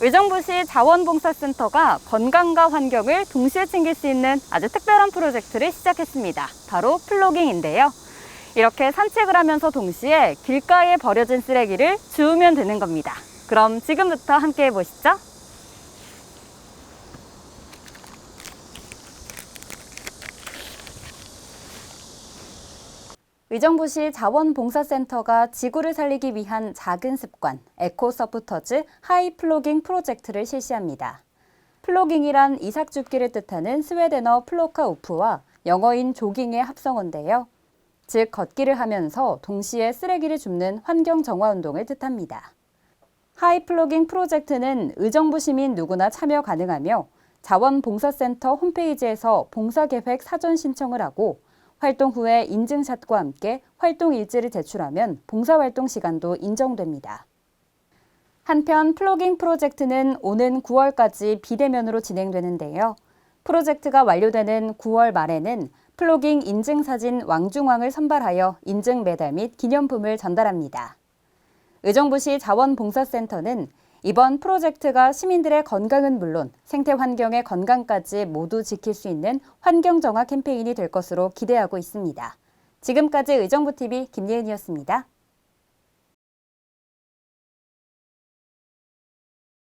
의정부시 자원봉사센터가 건강과 환경을 동시에 챙길 수 있는 아주 특별한 프로젝트를 시작했습니다. 바로 플로깅인데요. 이렇게 산책을 하면서 동시에 길가에 버려진 쓰레기를 주우면 되는 겁니다. 그럼 지금부터 함께 해보시죠. 의정부시 자원봉사센터가 지구를 살리기 위한 작은 습관, 에코서포터즈 하이 플로깅 프로젝트를 실시합니다. 플로깅이란 이삭 줍기를 뜻하는 스웨덴어 플로카 우프와 영어인 조깅의 합성어인데요. 즉, 걷기를 하면서 동시에 쓰레기를 줍는 환경 정화 운동을 뜻합니다. 하이 플로깅 프로젝트는 의정부 시민 누구나 참여 가능하며 자원봉사센터 홈페이지에서 봉사계획 사전 신청을 하고 활동 후에 인증샷과 함께 활동 일지를 제출하면 봉사활동 시간도 인정됩니다. 한편 플로깅 프로젝트는 오는 9월까지 비대면으로 진행되는데요. 프로젝트가 완료되는 9월 말에는 플로깅 인증 사진 왕중왕을 선발하여 인증 메달 및 기념품을 전달합니다. 의정부시 자원봉사센터는 이번 프로젝트가 시민들의 건강은 물론 생태 환경의 건강까지 모두 지킬 수 있는 환경 정화 캠페인이 될 것으로 기대하고 있습니다. 지금까지 의정부 TV 김예은이었습니다.